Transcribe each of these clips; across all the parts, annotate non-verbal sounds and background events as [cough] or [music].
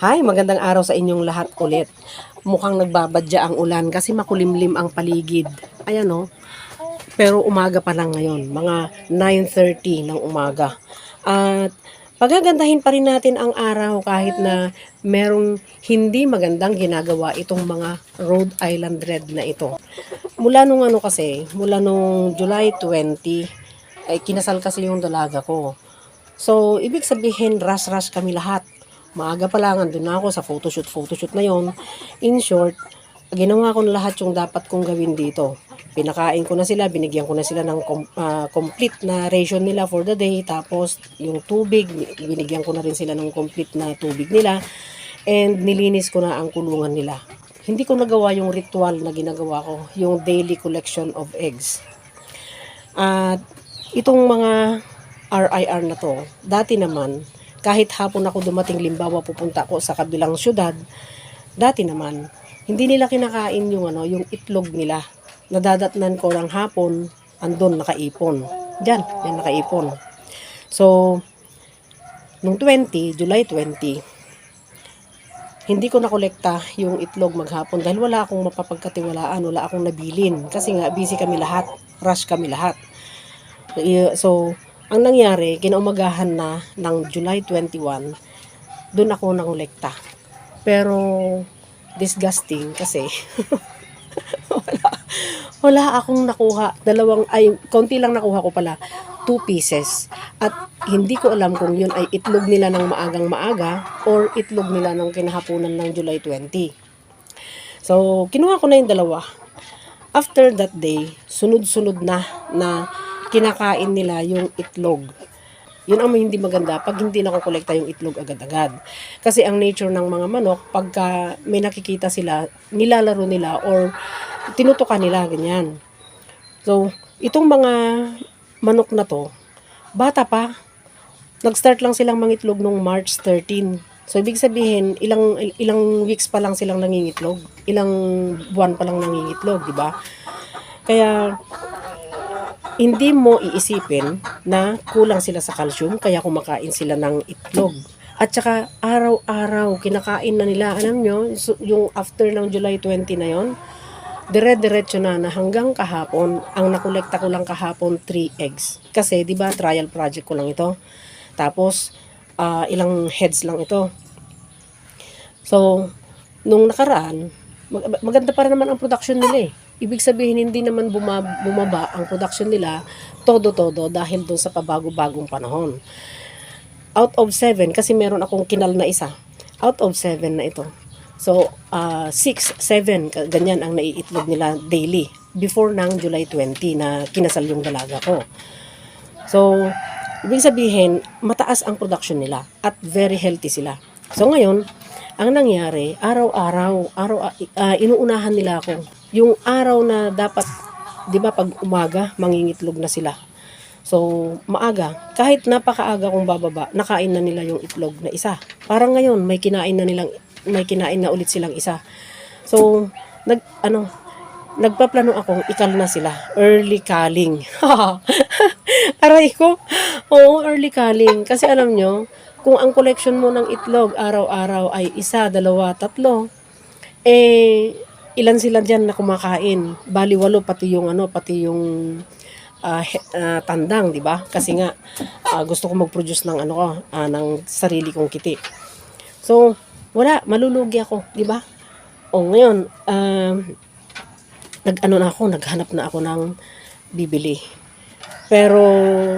Hi, magandang araw sa inyong lahat ulit. Mukhang nagbabadya ang ulan kasi makulimlim ang paligid. Ayan o. Pero umaga pa lang ngayon, mga 9.30 ng umaga. At pagagandahin pa rin natin ang araw kahit na merong hindi magandang ginagawa itong mga Rhode Island Red na ito. Mula nung ano kasi, mula nung July 20, ay kinasal kasi yung dalaga ko. So, ibig sabihin, rush-rush kami lahat. Maaga pa lang, andun na ako sa photoshoot, photoshoot na yon. In short, ginawa ko na lahat yung dapat kong gawin dito. Pinakain ko na sila, binigyan ko na sila ng com- ah, complete na ration nila for the day. Tapos, yung tubig, binigyan ko na rin sila ng complete na tubig nila. And nilinis ko na ang kulungan nila. Hindi ko nagawa yung ritual na ginagawa ko, yung daily collection of eggs. At itong mga RIR na to, dati naman, kahit hapon ako dumating limbawa pupunta ako sa kabilang syudad, dati naman, hindi nila kinakain yung ano, yung itlog nila. Nadadatnan ko lang hapon, andon nakaipon. Diyan, yan nakaipon. So, nung 20, July 20, hindi ko nakolekta yung itlog maghapon dahil wala akong mapapagkatiwalaan, wala akong nabilin. Kasi nga, busy kami lahat, rush kami lahat. So, ang nangyari, kinaumagahan na ng July 21, doon ako nangolekta. Pero, disgusting kasi [laughs] wala, wala akong nakuha. Dalawang, ay, konti lang nakuha ko pala. Two pieces. At hindi ko alam kung yun ay itlog nila ng maagang maaga or itlog nila ng kinahaponan ng July 20. So, kinuha ko na yung dalawa. After that day, sunod-sunod na na kinakain nila yung itlog. Yun ang hindi maganda pag hindi nakukolekta yung itlog agad-agad. Kasi ang nature ng mga manok, pagka may nakikita sila, nilalaro nila or tinutukan nila, ganyan. So, itong mga manok na to, bata pa, nag-start lang silang mangitlog nung March 13. So, ibig sabihin, ilang ilang weeks pa lang silang nangingitlog. Ilang buwan pa lang nangingitlog, di ba? Kaya, hindi mo iisipin na kulang sila sa calcium, kaya kumakain sila ng itlog. At saka, araw-araw, kinakain na nila, alam nyo, yung after ng July 20 na yon dire-diretso na na hanggang kahapon, ang nakolekta ko lang kahapon, 3 eggs. Kasi, di ba, trial project ko lang ito. Tapos, ah, ilang heads lang ito. So, nung nakaraan, mag- maganda pa rin naman ang production nila eh. Ibig sabihin, hindi naman buma- bumaba ang production nila todo-todo dahil doon sa pabago-bagong panahon. Out of 7, kasi meron akong kinal na isa, out of 7 na ito. So, 6, 7, ganyan ang naiitlog nila daily before ng July 20 na kinasal yung dalaga ko. So, ibig sabihin, mataas ang production nila at very healthy sila. So, ngayon, ang nangyari, araw-araw, araw, ah, inuunahan nila ako. Yung araw na dapat, di ba, pag umaga, mangingitlog na sila. So, maaga, kahit napakaaga kong bababa, nakain na nila yung itlog na isa. Parang ngayon, may kinain na nilang, may kinain na ulit silang isa. So, nag, ano, nagpaplano akong ikal na sila. Early calling. [laughs] Aray ko. Oo, early calling. Kasi alam nyo, kung ang collection mo ng itlog araw-araw ay isa, dalawa, tatlo, eh, ilan sila dyan na kumakain? Bali, walo, pati yung ano, pati yung he- ah, tandang, di ba? Kasi nga, ah, gusto ko mag-produce ng ano ko, ah, ng sarili kong kiti. So, wala, malulugi ako, di ba? O ngayon, um, nag-ano na ako, naghanap na ako ng bibili. Pero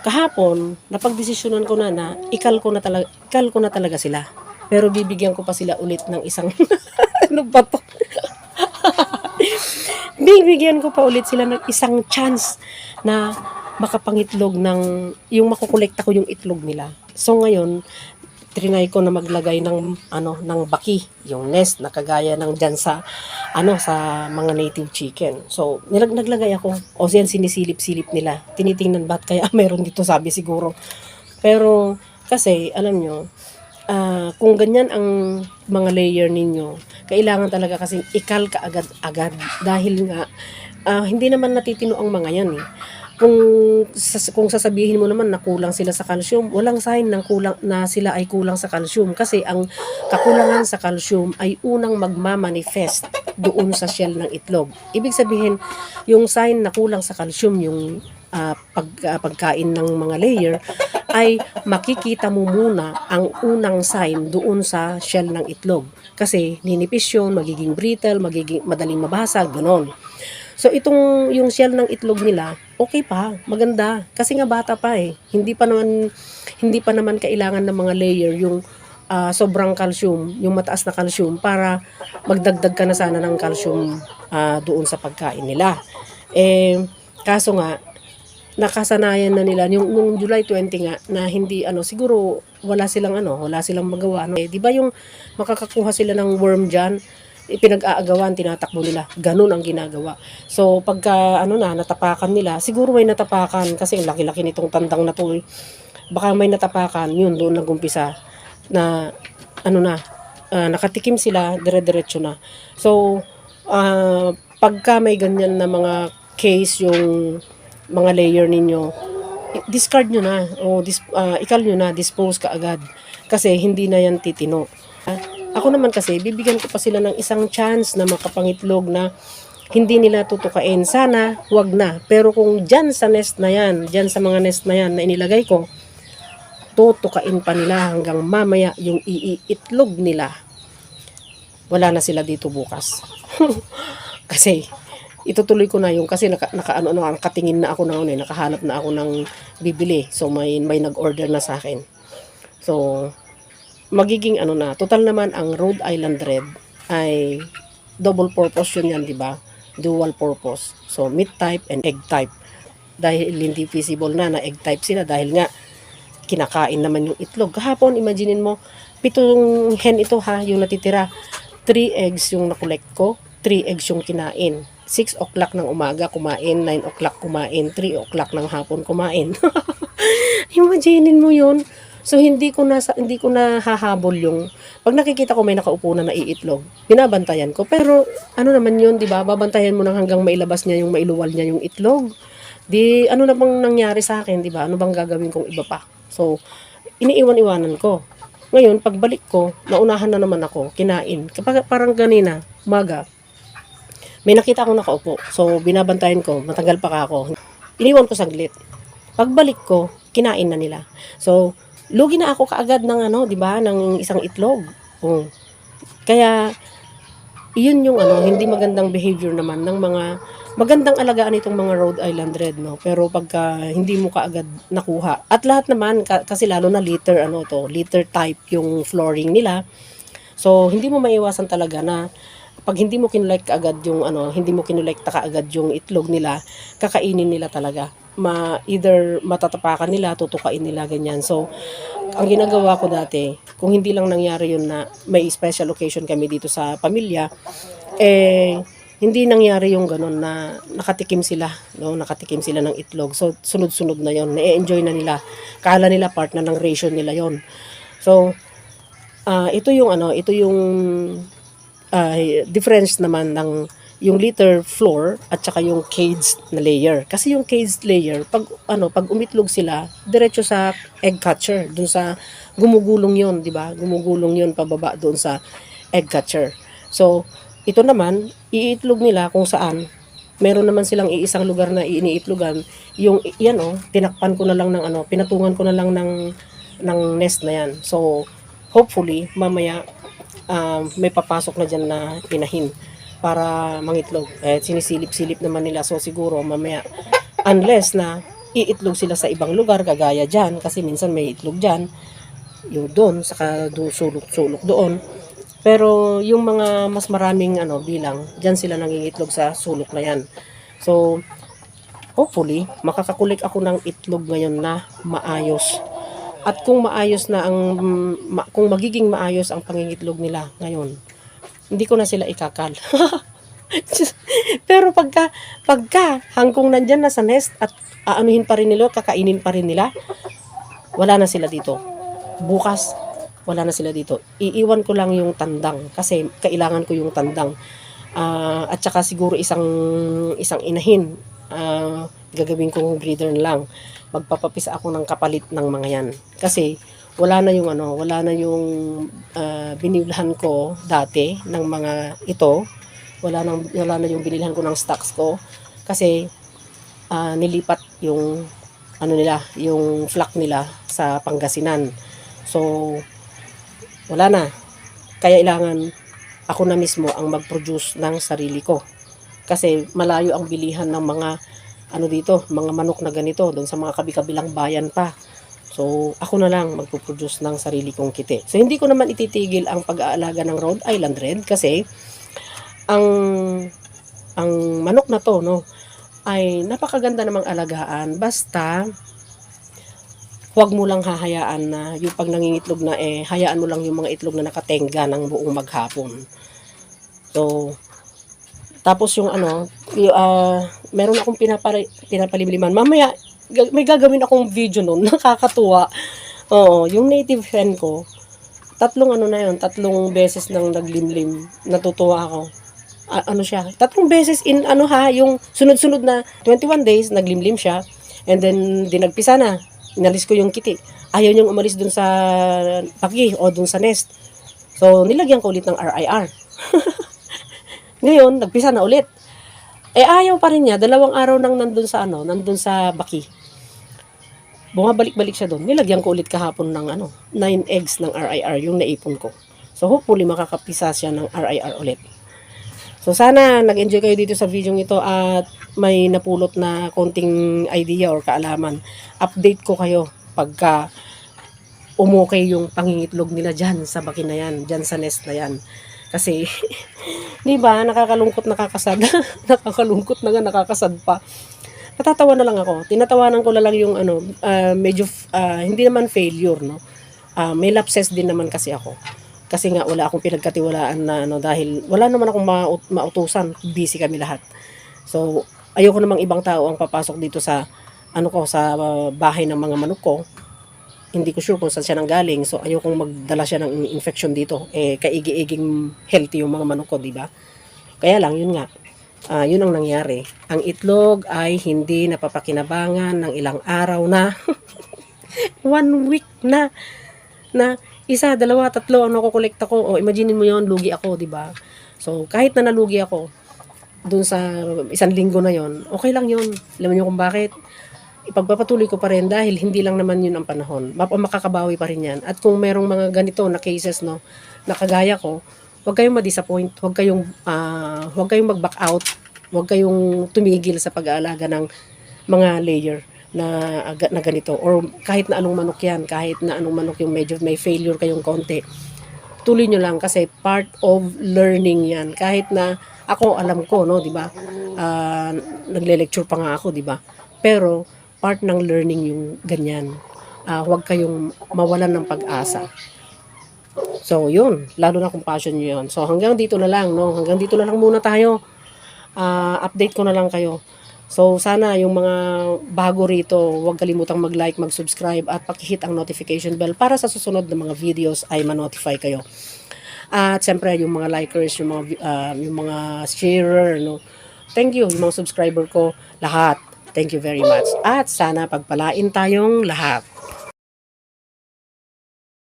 kahapon, napagdesisyonan ko na na ikal ko na talaga, ikal ko na talaga sila. Pero bibigyan ko pa sila ulit ng isang [laughs] ano ba to? Bibigyan ko pa ulit sila ng isang chance na makapangitlog ng yung makukolekta ko yung itlog nila. So ngayon, trinay ko na maglagay ng ano ng baki, yung nest na kagaya ng diyan sa ano sa mga native chicken. So nilag naglagay ako. O yan sinisilip-silip nila. Tinitingnan ba't kaya [laughs] meron dito sabi siguro. Pero kasi alam nyo, ah, kung ganyan ang mga layer ninyo, kailangan talaga kasi ikal ka agad-agad dahil nga ah, hindi naman natitino ang mga yan eh. kung sas- kung sasabihin mo naman na kulang sila sa calcium, walang sign ng kulang na sila ay kulang sa calcium kasi ang kakulangan sa calcium ay unang magmamanifest doon sa shell ng itlog. Ibig sabihin, yung sign na kulang sa calcium yung ah, pag, ah, pagkain ng mga layer ay makikita mo muna ang unang sign doon sa shell ng itlog. Kasi ninipis yun, magiging brittle, magiging madaling mabasag, ganon. So itong yung shell ng itlog nila, okay pa, maganda kasi nga bata pa eh. Hindi pa naman hindi pa naman kailangan ng mga layer yung ah, sobrang calcium, yung mataas na calcium para magdagdag ka na sana ng calcium ah, doon sa pagkain nila. Eh kaso nga nakasanayan na nila yung nung July 20 nga na hindi ano siguro wala silang ano wala silang magawa no? eh, di ba yung makakakuha sila ng worm diyan ipinag-aagawan, tinatakbo nila. Ganun ang ginagawa. So, pagka, ano na, natapakan nila, siguro may natapakan, kasi ang laki-laki nitong tandang na to. eh. Baka may natapakan, yun, doon nagumpisa, na, ano na, ah, nakatikim sila, dire-diretso na. So, ah, pagka may ganyan na mga case yung mga layer ninyo, discard nyo na, o dis, ah, ikal nyo na, dispose ka agad. Kasi hindi na yan titino. Ako naman kasi, bibigyan ko pa sila ng isang chance na makapangitlog na hindi nila tutukain. Sana, wag na. Pero kung dyan sa nest na yan, dyan sa mga nest na yan na inilagay ko, tutukain pa nila hanggang mamaya yung iiitlog nila. Wala na sila dito bukas. [laughs] kasi, itutuloy ko na yung kasi naka, naka ano, ano, nakatingin na ako ng ano, eh, nakahanap na ako ng bibili. So may may nag-order na sa akin. So magiging ano na, total naman ang Rhode Island Red ay double purpose yun yan, di ba? Dual purpose. So meat type and egg type. Dahil hindi feasible na na egg type sila dahil nga kinakain naman yung itlog. Kahapon, imaginein mo, pitong hen ito ha, yung natitira. 3 eggs yung nakolekt ko, 3 eggs yung kinain. 6 o'clock ng umaga kumain, 9 o'clock kumain, 3 o'clock ng hapon kumain. [laughs] Imaginein mo yun. So hindi ko na hindi ko na hahabol yung pag nakikita ko may nakaupo na naiitlog, binabantayan ko. Pero ano naman yun, 'di ba? Babantayan mo nang hanggang mailabas niya yung mailuwal niya yung itlog. Di ano na bang nangyari sa akin, 'di ba? Ano bang gagawin kong iba pa? So iniiwan-iwanan ko. Ngayon, pagbalik ko, naunahan na naman ako, kinain. Kapag parang ganina, umaga, may nakita akong nakaupo. So, binabantayan ko, matagal pa ka ako. Iniwan ko saglit. Pagbalik ko, kinain na nila. So, lugi na ako kaagad ng ano, 'di ba, ng isang itlog. Oh. Kaya iyon yung ano, hindi magandang behavior naman ng mga magandang alagaan itong mga Rhode Island Red, no? Pero pagka hindi mo kaagad nakuha. At lahat naman, ka- kasi lalo na liter, ano to, liter type yung flooring nila. So, hindi mo maiwasan talaga na pag hindi mo kinulike kaagad yung ano, hindi mo kinulike kaagad yung itlog nila, kakainin nila talaga. Ma either matatapakan nila, tutukain nila ganyan. So, ang ginagawa ko dati, kung hindi lang nangyari yun na may special occasion kami dito sa pamilya, eh hindi nangyari yung ganun na nakatikim sila, no? Nakatikim sila ng itlog. So sunod-sunod na yon, na-enjoy na nila. Kala nila part na ng ration nila yon. So ah ito yung ano, ito yung ah, difference naman ng yung litter floor at saka yung caged na layer. Kasi yung caged layer, pag ano, pag umitlog sila, diretso sa egg catcher, dun sa gumugulong 'yon, 'di ba? Gumugulong 'yon pababa doon sa egg catcher. So, ito naman, iitlog nila kung saan meron naman silang iisang lugar na iniitlogan. Yung yan oh, tinakpan ko na lang ng ano, pinatungan ko na lang ng ng nest na yan. So, hopefully mamaya um, may papasok na dyan na inahin para mangitlog. Eh, sinisilip-silip naman nila. So, siguro mamaya, unless na iitlog sila sa ibang lugar, kagaya dyan, kasi minsan may itlog dyan, yung doon, saka doon, sulok-sulok doon. Pero yung mga mas maraming ano bilang, diyan sila nangingitlog sa sulok na yan. So, hopefully, makakakulik ako ng itlog ngayon na maayos. At kung maayos na ang, ma- kung magiging maayos ang pangingitlog nila ngayon, hindi ko na sila ikakal. [laughs] Pero pagka, pagka hangkong nandyan na sa nest at aanuhin pa rin nila, kakainin pa rin nila, wala na sila dito. Bukas, wala na sila dito. Iiwan ko lang yung tandang kasi kailangan ko yung tandang. Ah, at saka siguro isang isang inahin. Ah, gagawin kong na lang. Magpapapisa ako ng kapalit ng mga yan. Kasi wala na yung ano, wala na yung uh, binilhan ko dati ng mga ito. Wala nang wala na yung binilhan ko ng stocks ko kasi ah, nilipat yung ano nila, yung flock nila sa Pangasinan. So wala na. Kaya ilangan ako na mismo ang mag-produce ng sarili ko. Kasi malayo ang bilihan ng mga ano dito, mga manok na ganito doon sa mga kabi-kabilang bayan pa. So, ako na lang magpo-produce ng sarili kong kite. So, hindi ko naman ititigil ang pag-aalaga ng Rhode Island Red kasi ang ang manok na to, no, ay napakaganda namang alagaan. Basta, huwag mo lang hahayaan na yung pag nangingitlog na eh, hayaan mo lang yung mga itlog na nakatenga ng buong maghapon. So, tapos yung ano, ah, meron akong pinapara, pinapalimliman. Mamaya, may gagawin akong video nun, [laughs] nakakatuwa. Oo, yung native friend ko, tatlong ano na yun, tatlong beses nang naglimlim, natutuwa ako. A- ano siya, tatlong beses in ano ha, yung sunod-sunod na 21 days, naglimlim siya, and then dinagpisa na, inalis ko yung kiti. Ayaw niyang umalis dun sa paki o dun sa nest. So, nilagyan ko ulit ng RIR. [laughs] Ngayon, nagpisa na ulit. Eh, ayaw pa rin niya. Dalawang araw nang nandun sa ano, nandun sa baki. Bumabalik-balik siya doon. Nilagyan ko ulit kahapon ng ano, 9 eggs ng RIR, yung naipon ko. So, hopefully, makakapisa siya ng RIR ulit. So, sana nag-enjoy kayo dito sa video ito at may napulot na konting idea or kaalaman. Update ko kayo pagka umukay yung pangingitlog nila dyan sa baki na yan, dyan sa nest na yan. Kasi, [laughs] di ba, nakakalungkot, nakakasad. [laughs] nakakalungkot na nga, nakakasad pa. Natatawa na lang ako. Tinatawanan ko na lang yung ano, ah, medyo, ah, hindi naman failure, no? Ah, may lapses din naman kasi ako. Kasi nga, wala akong pinagkatiwalaan na, ano, dahil wala naman akong maut- mautusan. Busy kami lahat. So, ayoko namang ibang tao ang papasok dito sa, ano ko, sa ah, bahay ng mga manok ko hindi ko sure kung saan siya nanggaling. So, ayokong magdala siya ng infection dito. Eh, kaigi-iging healthy yung mga manok ko, di ba? Kaya lang, yun nga. Ah, yun ang nangyari. Ang itlog ay hindi napapakinabangan ng ilang araw na. [laughs] One week na. Na isa, dalawa, tatlo ang nakukolekta ko. O, imagine mo yon lugi ako, di ba? So, kahit na nalugi ako, dun sa isang linggo na yon okay lang yun. Alam niyo kung bakit? Ipagpapatuloy ko pa rin dahil hindi lang naman yun ang panahon. Makakabawi pa rin yan. At kung merong mga ganito na cases, no, na kagaya ko, huwag kayong ma-disappoint, huwag kayong, ah, huwag kayong mag-back out, huwag kayong tumigil sa pag-aalaga ng mga layer na, aga- na ganito. Or kahit na anong manok yan, kahit na anong manok yung medyo may failure kayong konti, tuloy nyo lang kasi part of learning yan. Kahit na ako alam ko, no, di ba? Ah, nagle-lecture pa nga ako, di ba? Pero part ng learning yung ganyan. Ah, huwag kayong mawalan ng pag-asa. So, yun. Lalo na kung passion nyo yun. So, hanggang dito na lang, no? Hanggang dito na lang muna tayo. Ah, update ko na lang kayo. So, sana yung mga bago rito, huwag kalimutang mag-like, mag-subscribe, at pakihit ang notification bell para sa susunod na mga videos ay ma-notify kayo. At siyempre, yung mga likers, yung mga, ah, yung mga sharer, no? Thank you, yung mga subscriber ko, lahat. Thank you very much. At sana pagpalain tayong lahat.